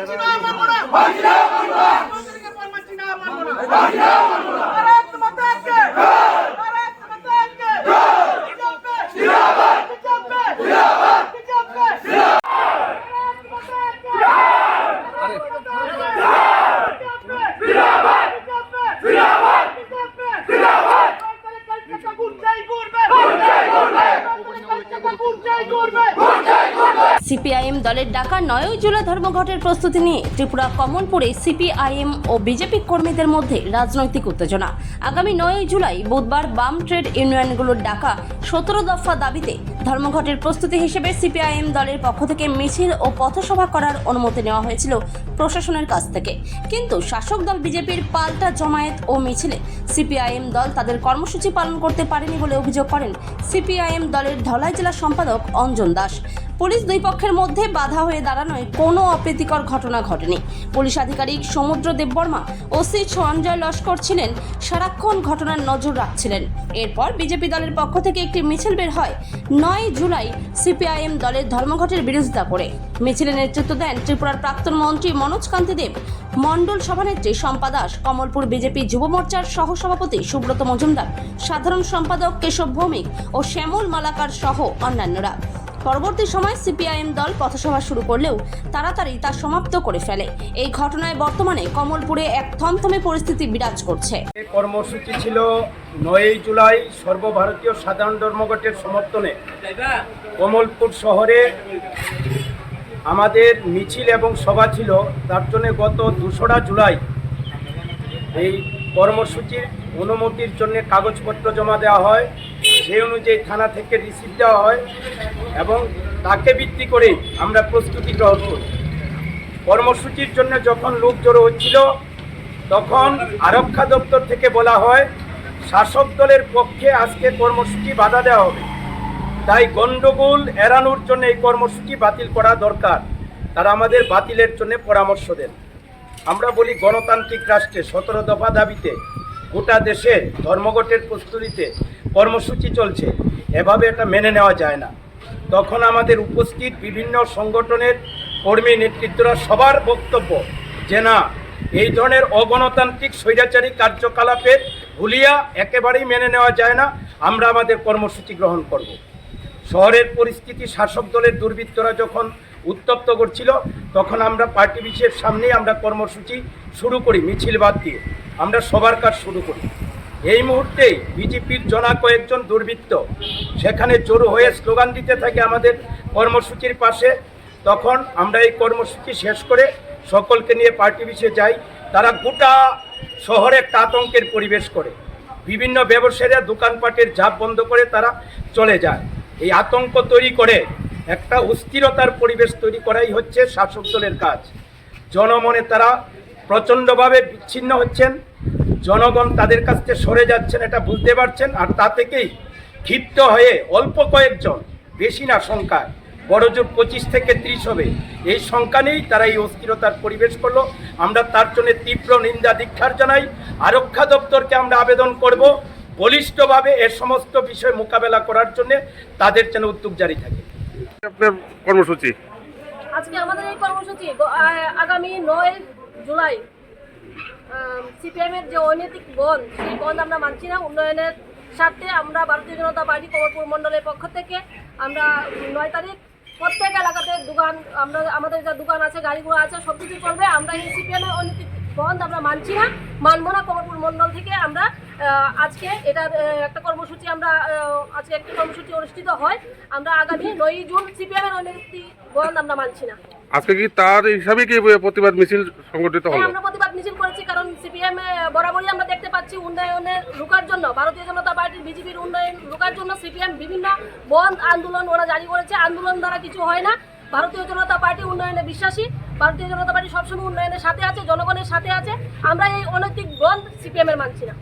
মানছি না। মানবো না মানছি না মানবো না মানছি না মানবো না ভারত মাতা কে ভারত মাতা কে জিন্দাবাদ জিন্দাবাদ জিন্দাবাদ জিন্দাবাদ ভারত মাতা কে জিন্দাবাদ জিন্দাবাদ জিন্দাবাদ জিন্দাবাদ কলকাতা গুঞ্জাই করবে গুঞ্জাই করবে কলকাতা গুঞ্জাই করবে সিপিআইএম দলের ডাকা নয় জুলাই ধর্মঘটের প্রস্তুতি নিয়ে ত্রিপুরা কমলপুরে সিপিআইএম ও বিজেপি কর্মীদের মধ্যে রাজনৈতিক উত্তেজনা। আগামী নয় জুলাই বুধবার বাম ট্রেড ইউনিয়নগুলোর ডাকা সতেরো দফা দাবিতে ধর্মঘটের প্রস্তুতি হিসেবে সিপিআইএম দলের পক্ষ থেকে মিছিল ও পথসভা করার অনুমতি নেওয়া হয়েছিল প্রশাসনের কাছ থেকে। কিন্তু শাসক দল বিজেপির পাল্টা জমায়েত ও মিছিলে সিপিআইএম দল তাদের কর্মসূচি পালন করতে পারেনি বলে অভিযোগ করেন সিপিআইএম দলের ধলাই জেলা সম্পাদক অঞ্জন দাস। পুলিশ দুই পক্ষের মধ্যে বাধা হয়ে দাঁড়ানোয় কোনো অপ্রীতিকর ঘটনা ঘটেনি। পুলিশ আধিকারিক সমুদ্র দেববর্মা ওসি সঞ্জয় লস্কর ছিলেন, সারাক্ষণ ঘটনার নজর রাখছিলেন। এরপর বিজেপি দলের পক্ষ থেকে একটি মিছিল বের হয়। নয় জুলাই সিপিআইএম দলের ধর্মঘটের বিরোধিতা করে। মিছিলে নেতৃত্ব দেন ত্রিপুরার প্রাক্তন মন্ত্রী মনোজ কান্তি দেব। মণ্ডল সভানেত্রী শম্পা দাস, কমলপুর বিজেপি যুব মোর্চার সহসভাপতি সুব্রত মজুমদার, সাধারণ সম্পাদক কেশব ভৌমিক ও শ্যামল মালাকার সহ অন্যান্যরা। পরবর্তী সময় সিপিআইএম দল পথসভা শুরু করলেও তাড়াতাড়ি তা সমাপ্ত করে ফেলে। এই ঘটনায় বর্তমানে কমলপুরে এক থমথমে পরিস্থিতি বিরাজ করছে। কর্মসূচি ছিল নয়ই জুলাই সর্বভারতীয় সাধারণ ধর্মঘটের সমর্থনে কমলপুর শহরে আমাদের মিছিল এবং সভা ছিল, তার জন্য গত দোসরা জুলাই এই কর্মসূচির অনুমতির জন্য কাগজপত্র জমা দেওয়া হয়। সেই অনুযায়ী থানা থেকে রিসিভ দেওয়া হয় এবং তাকে ভিত্তি করেই আমরা প্রস্তুতি গ্রহণ করি। কর্মসূচির জন্য যখন লোক জড়ো হচ্ছিল, তখন আরক্ষা দপ্তর থেকে বলা হয়, শাসক দলের পক্ষে আজকে কর্মসূচি বাধা দেওয়া হবে। তাই গণ্ডগোল এড়ানোর জন্য এই কর্মসূচি বাতিল করা দরকার। তারা আমাদের বাতিলের জন্য পরামর্শ দেন। আমরা বলি গণতান্ত্রিক রাষ্ট্রে সতেরো দফা দাবিতে গোটা দেশে ধর্মঘটের প্রস্তুতিতে কর্মসূচি চলছে। এভাবে এটা মেনে নেওয়া যায় না। তখন আমাদের উপস্থিত বিভিন্ন সংগঠনের কর্মী নেতৃত্বরা সবার বক্তব্য যে না, এই ধরনের অগণতান্ত্রিক স্বৈরাচারী কার্যকলাপের ভুলিয়া একেবারেই মেনে নেওয়া যায় না। আমরা আমাদের কর্মসূচি গ্রহণ করব। শহরের পরিস্থিতি, শাসক দলের দুর্বৃত্তরা যখন উত্তপ্ত করছিল, তখন আমরা পার্টি বিশের সামনেই আমরা কর্মসূচি শুরু করি মিছিল বাদ দিয়ে। আমরা সবার কাজ শুরু করি। এই মুহূর্তে বিজেপির জনা কয়েকজন দুর্বৃত্ত, সেখানে জড়ো হয়ে স্লোগান দিতে থাকে আমাদের কর্মসূচির পাশে। তখন আমরা এই কর্মসূচি শেষ করে সকলকে নিয়ে পার্টি বিশে যাই। তারা গোটা শহরে একটা আতঙ্কের পরিবেশ করে। বিভিন্ন ব্যবসায়ীরা দোকানপাটের ঝাঁপ বন্ধ করে তারা চলে যায়। এই আতঙ্ক তৈরি করে একটা অস্থিরতার পরিবেশ তৈরি করাই হচ্ছে শাসক দলের কাজ। জনমনে তারা প্রচণ্ডভাবে বিচ্ছিন্ন হচ্ছেন। জনগণ তাদের কাছ থেকে সরে যাচ্ছেন এটা বুঝতে পারছেন। আর তা থেকেই ক্ষিপ্ত হয়ে অল্প কয়েকজন বেশি না সংখ্যায় বড় জোর পঁচিশ থেকে ত্রিশ হবে। এই সংখ্যা নেই তারা এই অস্থিরতার পরিবেশ করল। আমরা তার জন্য তীব্র নিন্দা দীক্ষার জানাই। আরক্ষা দপ্তরকে আমরা আবেদন করব বলিষ্ঠভাবে এ সমস্ত বিষয় মোকাবেলা করার জন্য। তাদের যেন উদ্যোগ জারি থাকে। আপনার কর্মসূচি? আজকে আমাদের এই কর্মসূচি আগামী নয় জুলাই সিপিএমের যে অনৈতিক বন সেই বন্ধ আমরা মানছি না। উন্নয়নের স্বার্থে আমরা ভারতীয় জনতা পার্টি কমলপুর মণ্ডলের পক্ষ থেকে আমরা নয় তারিখ প্রত্যেক এলাকাতে দোকান, আমরা, আমাদের যা দোকান আছে, গাড়িগুলো আছে সব কিছু চলবে। আমরা এই সিপিএমের অনৈতিক বন্ধ আমরা মানছি না। মানবো না কমলপুর মণ্ডল থেকে আমরা আজকে এটার একটা কর্মসূচি আমরা আজকে একটি কর্মসূচি অনুষ্ঠিত হয়। আমরা আগামী নয়ই জুন সিপিএমের অনৈতিক বন্ধ আমরা মানছি না। আজকে কি তার হিসাবে কি প্রতিবাদ মিছিল সংগঠিত হ্যাঁ, হলো? আমরা প্রতিবাদ মিছিল করেছি কারণ সিপিএম বরাবরই আমরা দেখতে পাচ্ছি উন্নয়নে রুকার জন্য ভারতীয় জনতা পার্টি বিজেপির উন্নয়ন রুকার জন্য সিপিএম বিভিন্ন বন্ধ আন্দোলন ওরা জারি করেছে। আন্দোলন দ্বারা কিছু হয় না। ভারতীয় জনতা পার্টি উন্নয়নে বিশ্বাসী। ভারতীয় জনতা পার্টি সবসময় উন্নয়নের সাথে আছে জনগণের সাথে আছে। আমরা এই অনৈতিক বন্ধ সিপিএম এর মানছি না।